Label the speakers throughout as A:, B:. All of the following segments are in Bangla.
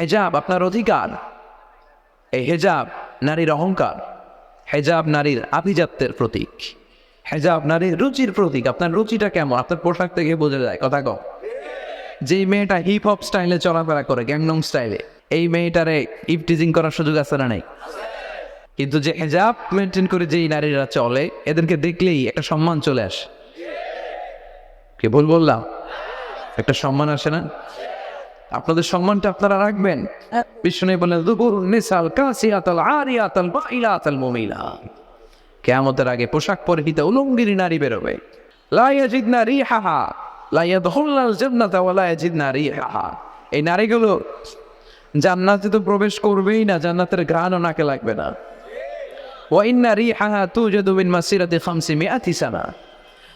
A: হেজাব আপনার অধিকার। এই হেজাব নারীর অহংকার। হেজাব নারীর আভিজাত্যের প্রতীক। হেজাব নারীর রুচির প্রতীক। আপনার রুচিটা কেমন? আপনার পোশাক থেকে বোঝা যায়। কথা কম যেই মেয়েটা হিপ হপ স্টাইলে চলাফেরা করে গ্যাংনং স্টাইলে এই মেয়েটারে ইফটিজিং করার সুযোগ আছে না নাই? কিন্তু যে হেজাব মেনটেন করে যেই নারীরা চলে, এদেরকে দেখলেই একটা সম্মান চলে আসে। কে ভুল বললাম? একটা সম্মান আসে না? আপনাদের সম্মানটা আপনারা রাখবেন। বিষ্ণু বলেন দুপুর নিসাল কাসিয়াতাল আরিয়াতাল বাইলাতাল মুমিলা। কেয়ামতের আগে পোশাক পরিহিত উলঙ্গিনী নারী বেরোবে। লাইয়াজিদনা রিহাহা লাইয়াদহুল্লাল জান্নাতা ওয়া লাইয়াজিদনা রিহাহা। এই নারীগুলো জান্নাতে তো প্রবেশ করবেই না জান্নাতের ঘ্রাণও নাকে লাগবে না। ওয়া ইন্না রিহাহা তুজাদু মিন মাসিরাতি খামসি সানা।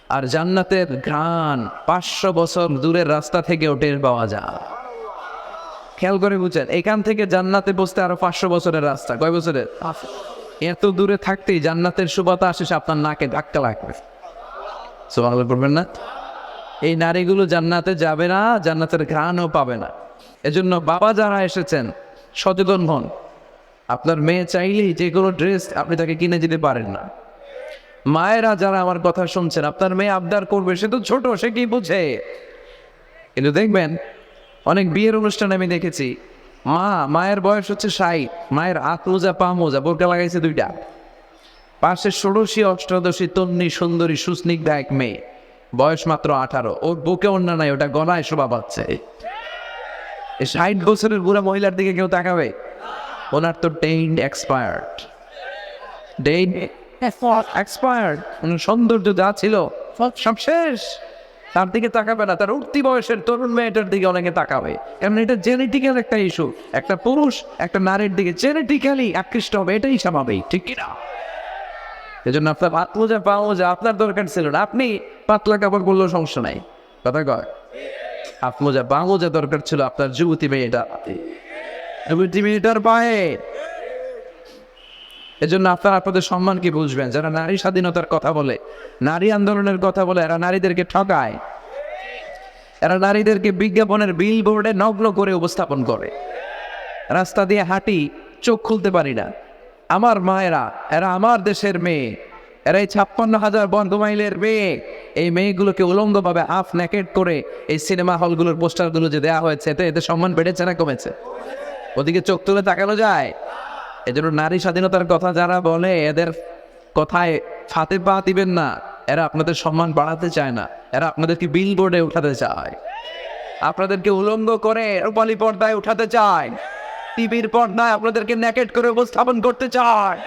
A: আর জান্নাতের ঘ্রাণ পাঁচশো বছর দূরের রাস্তা থেকে টের পাওয়া যায়। খেয়াল করে বুঝেন এখান থেকে জান্নাতে বসতে আরও পাঁচশো বছরের রাস্তা। কয় বছরের? এত দূরে থাকতেই জান্নাতের সুবাতা আসে সে আপনার নাকে ধাক্কা লাগবে। সোমাল করবেন না? এই নারীগুলো জান্নাতে যাবে না জান্নাতের ঘ্রাণও পাবে না। এজন্য বাবা যারা এসেছেন সচেতন হন। আপনার মেয়ে চাইলেই যে কোনো ড্রেস আপনি তাকে কিনে দিতে পারেন না। মায়েরা যারা আমার কথা শুনছেন আপনার মেয়ে আবদার করবে সে তো ছোট সে কি বুঝে? কিন্তু দেখবেন অনেক বিয়ের অনুষ্ঠানে আমি দেখেছি। মা মায়ের বয়স হচ্ছে ষাট মায়ের হাত মোজা পা মোজা বোরকা লাগাইছে দুইটা। পাশে ষোড়শী অষ্টাদশী তন্নি সুন্দরী সুস্নিগ্ধা এক মেয়ে। বয়স মাত্র আঠারো ওর বুকে অন্য নাই ওটা গলায় শোভা পাচ্ছে। ষাট বছরের বুড়া মহিলার দিকে কেউ তাকাবে? ওনার তো ডেইন এক্সপায়ার্ড ডেইন এক্সপায়ার্ড সৌন্দর্য যা ছিল সব শেষ। তার দিকে তাকাবে না, তার উঠতি বয়সের তরুণ মেয়েটার দিকে অনেকে তাকাবে। কারণ এটা জেনেটিক্যাল একটা ইস্যু একটা পুরুষ, একটা নারীর দিকে জেনেটিক্যালি আকৃষ্ট হবে, এটাই স্বাভাবিক, ঠিক কিনা? এজন্য আপনার হাত মোজা পা মোজা আপনার দরকার ছিল না। আপনি পাতলা কাপড় পরলেও সমস্যা নাই। কথা কয়? হাত মোজা পা মোজা দরকার ছিল আপনার যুবতী মেয়েটা যুবতী মেয়েটার পায়ে। এজন্য আপনারা আপনাদের সম্মান কি বুঝবেন। যারা নারী স্বাধীনতার কথা বলে, নারী আন্দোলনের কথা বলে, এরা নারীদেরকে ঠকায়। এরা নারীদেরকে বিজ্ঞাপনের বিল বোর্ডে নগ্ন করে উপস্থাপন করে। রাস্তা দিয়ে হাঁটি, চোখ খুলতে পারি না। আমার মায়েরা, এরা আমার দেশের মেয়ে। এরা এই ছাপ্পান্ন হাজার বর্গ মাইলের মেয়ে। এই মেয়েগুলোকে উলঙ্গভাবে হাফ ন্যাকেট করে এই সিনেমা হলগুলোর পোস্টারগুলো যে দেওয়া হয়েছে, এতে এদের সম্মান বেড়েছে না কমেছে? ওদিকে চোখ তুলে তাকানো যায়। এজন্য নারী স্বাধীনতার কথা যারা বলে, এদের কথায় ফাতে পা দিবেন না। এরা আপনাদের সম্মান বাড়াতে চায় না। এরা আপনাদেরকে বিল বোর্ডে উঠাতে চায়। আপনাদেরকে উলঙ্গ করে রূপালী পর্দায় উঠাতে চায়। টিভির পর্দায় আপনাদেরকে ন্যাকেট করে উপস্থাপন করতে চায়।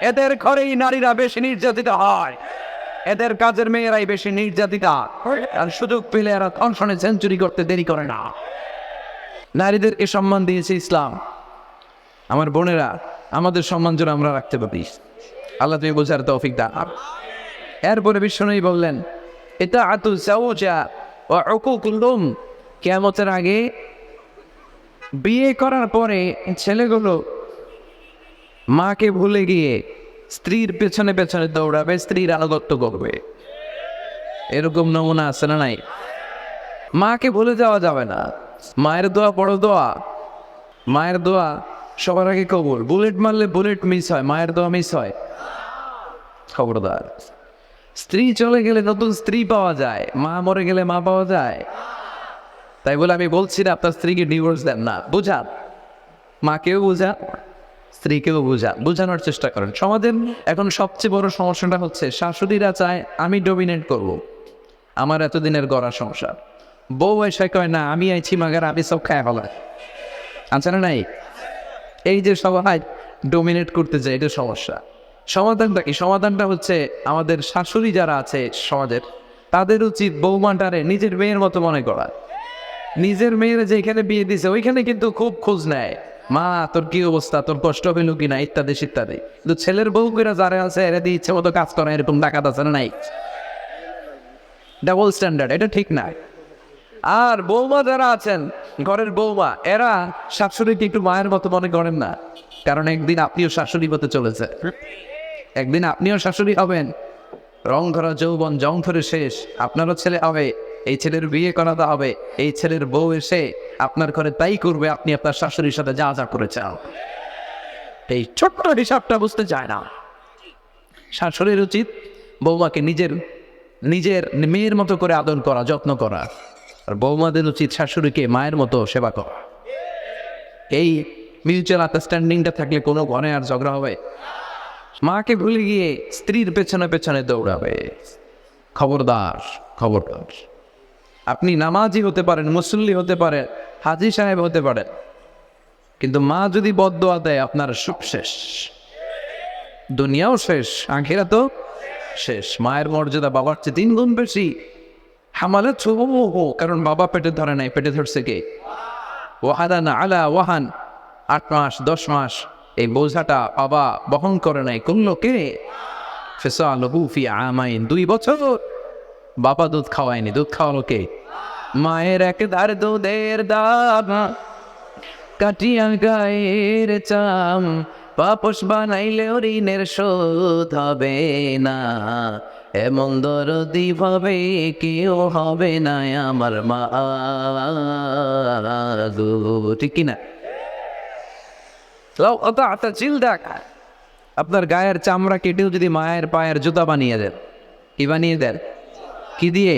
A: এদের ঘরেই নারীরা বেশি নির্যাতিত হয়। এদের কাজের মেয়েরাই বেশি নির্যাতিতা। আর সুযোগ পেলে এরা ধর্ষণে সেঞ্চুরি করতে দেরি করে না। নারীদেরকে সম্মান দিয়েছে ইসলাম। আমার বোনেরা আমাদের সম্মান যেন আমরা রাখতে পারি। আল্লাহ তুমি বোঝার তৌফিক দা এরপরে বিষ্ণুই বললেন এটা আতু চাউচা ও অকুকুলুম কেমতের আগে বিয়ে করার পরে ছেলেগুলো মাকে ভুলে গিয়ে স্ত্রীর পেছনে পেছনে দৌড়াবে, স্ত্রীর আনুগত্য করবে। এরকম নমুনা আছে না নাই? মাকে ভুলে যাওয়া যাবে না। মায়ের দোয়া, বড় দোয়া। মায়ের দোয়া সবার আগে কবর বুলেট মারলে বুলেট মিস হয়, মায়ের দোয়া মিস হয়। খবরদার। স্ত্রী চলে গেলে নতুন স্ত্রী পাওয়া যায়, মা মরে গেলে মা পাওয়া যায়। তাই বলে আমি বলছি না, আপনার স্ত্রীকে ডিভোর্স দেন না, বুঝান। মাকেও বুঝান, স্ত্রীকেও বুঝান। বোঝানোর চেষ্টা করেন। সমাজের এখন সবচেয়ে বড় সমস্যাটা হচ্ছে, শাশুড়িরা চায় আমি ডমিনেট করব। আমার এতদিনের গড়া সংসার। বউ এসে কয়, না, আমি আইছি, মাগার আমি সব খায় ফেলায়। আচ্ছা না নাই? এই যে সবাই ডোমিনেট করতে যায় এটা সমস্যা। সমাধানটা কি? সমাধানটা হচ্ছে আমাদের শাশুড়ি যারা আছে সমাজের, তাদের উচিত বৌমাটারে নিজের মেয়ের মতো মনে করা। নিজের মেয়ের যেখানে বিয়ে দিছে, ওইখানে কিন্তু খুব খোঁজ নেয়। মা, তোর কি অবস্থা? তোর কষ্ট হইল কি না ইত্যাদি ইত্যাদি কিন্তু ছেলের বউ করে যারা আছে, এরা দিয়ে ইচ্ছে মতো কাজ করে, এরকম ডাকাত আছে না, নাই। ডাবল স্ট্যান্ডার্ড এটা ঠিক না। আর বৌমা যারা আছেন, ঘরের বৌমা, এরা শাশুড়িকে একটু মায়ের মতো মনে করেন না। কারণ একদিন আপনিও শাশুড়ি হতে চলেছে। একদিন আপনিও শাশুড়ি হবেন। রং ধরা যৌবন, জং ধরে শেষ। আপনারও ছেলে হবে, এই ছেলের বিয়ে করাতে হবে, এই ছেলের বউ এসে আপনার ঘরে তাই করবে, আপনি আপনার শাশুড়ির সাথে যা যা করে চান। এই ছোট্ট হিসাবটা বুঝতে চায় না। শাশুড়ির উচিত বৌমাকে নিজের নিজের মেয়ের মতো করে আদর করা, যত্ন করা। বৌমাদের উচিত শাশুড়িকে মায়ের মতো সেবা করা। এই মিউচুয়াল আন্ডারস্ট্যান্ডিংটা থাকলে কোনো ঘরে আর ঝগড়া হবে। মাকে ভুলে গিয়ে স্ত্রীর পেছনে পেছনে দৌড়াবে। খবরদার খবরদার। আপনি নামাজি হতে পারেন, মুসল্লি হতে পারেন, হাজি সাহেব হতে পারেন। কিন্তু মা যদি বদোয়া দেয়, আপনার সব শেষ। দুনিয়াও শেষ আখেরা তো শেষ। মায়ের মর্যাদা বাবার চেয়ে তিন গুণ বেশি। হামালে হো, কারণ বাবা পেটে ধরে নাই, পেটে ধরছে কে? ওয়াহাদান আলা ওয়াহান, আট মাস, দশ মাস, এই বোঝাটা বাবা বহন করে নাই কে? ফেসালহু ফি আমাইন, দুই বছর। বাবা দুধ খাওয়ায়নি, দুধ খাওয়ালো কে? মায়ের এক ধার দুধের দানা কাটিয়া গায়ের চাম পাপস বানাইলে ঋণের শোধ হবে না। এমন দরদি ভাবে কেউ হবে না আমার মা। ঠিক কিনা? আপনার গায়ের চামড়া কেটেও যদি মায়ের পায়ের জুতা বানিয়ে দেন, কি বানিয়ে দেন? কি দিয়ে?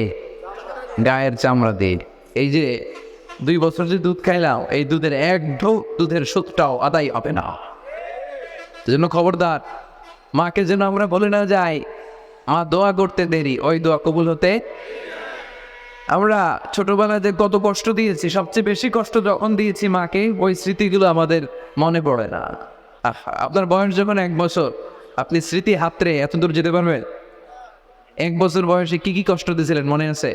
A: গায়ের চামড়া দিয়ে। এই যে দুই বছর যে দুধ খাইলাম, এই দুধের এক ঢোক দুধের সুদটাও আদায় হবে না। জন্য খবরদার, মাকে যেন আমরা বলে না যাই মা দোয়া করতে দেরি, ওই দোয়া কবুল হতে। আমরা ছোটবেলায় যে কত কষ্ট দিয়েছি, সবচেয়ে বেশি কষ্ট যখন দিয়েছি মাকে, ওই স্মৃতিগুলো আমাদের মনে পড়ে না। আপনার বয়স যখন এক বছর, আপনি স্মৃতি হাতরে এত দূর যেতে পারবেন? এক বছর বয়সে কি কি কষ্ট দিয়েছিলেন, মনে আছে?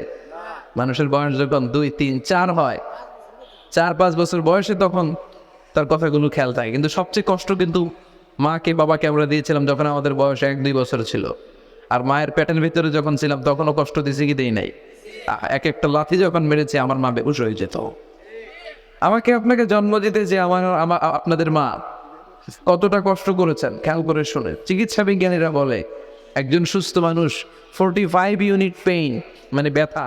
A: মানুষের বয়স যখন দুই, তিন, চার হয়, চার, পাঁচ বছর বয়সে তখন তার কথাগুলো খেয়াল থাকে। কিন্তু সবচেয়ে কষ্ট কিন্তু মাকে, বাবাকে আমরা দিয়েছিলাম যখন আমাদের বয়স এক, দুই বছর ছিল। আর মায়ের পেটের ভিতরে যখন ছিলাম, তখনও কষ্ট দিয়েছি কি দেই নাই। এক একটা লাথি যখন মেরেছে, আমার মা বেহুশ হয়ে যেত। আমাকে আপনাকে জন্ম দিতে যে আমার আপনাদের মা কতটা কষ্ট করেছেন, খেয়াল করে শুনে। চিকিৎসা বিজ্ঞানীরা বলে, একজন সুস্থ মানুষ ফোরটি ফাইভ ইউনিট পেইন মানে ব্যথা,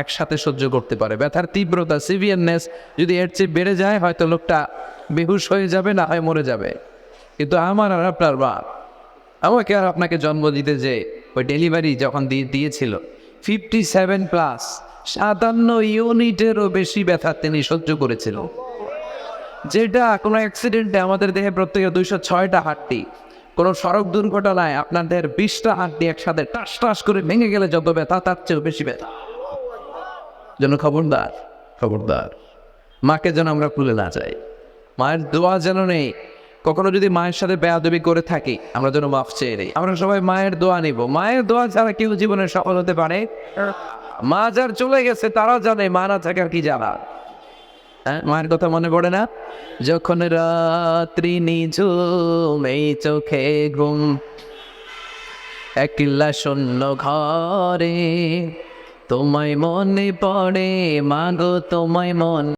A: একসাথে সহ্য করতে পারে। ব্যথার তীব্রতা সিভিয়ারনেস যদি এর চেয়ে বেড়ে যায়, হয়তো লোকটা বেহুশ হয়ে যাবে, না হয় মরে যাবে। কিন্তু আমার আর আপনার মা, আমাকে আর আপনাকে জন্ম দিতে যে ওই ডেলিভারি যখন দিয়ে দিয়েছিল ফিফটি সেভেন প্লাস সাতান্ন ইউনিটেরও বেশি ব্যথা তিনি সহ্য করেছিল। যেটা কোনো অ্যাক্সিডেন্টে আমাদের দেহে প্রত্যেকে দুইশো ছয়টা হাড্ডি কোনো সড়ক দুর্ঘটনায় আপনার দেহের বিশটা হাড্ডি একসাথে টাস টাস করে ভেঙে গেলে যত ব্যথা, তার চেয়েও বেশি ব্যথা। যেন খবরদার খবরদার, মাকে যেন আমরা ভুলে না যাই। মায়ের দোয়া যেন নেই কখনো যদি মায়ের সাথে বেয়াদবি করে থাকি, আমরা যেন মাফ চেয়ে নেই। আমরা সবাই মায়ের দোয়া নিব। মায়ের দোয়া ছাড়া কেউ জীবনে সফল হতে পারে? মা যার চলে গেছে তারা জানে, মা না থাকে আর কি জানা? হ্যাঁ মায়ের কথা মনে পড়ে না? যখন রাত্রি নিঝুম চোখে ঘুম একলা শূন্য ঘরে, তোমায় মনে পড়ে মাগো তোমায় মন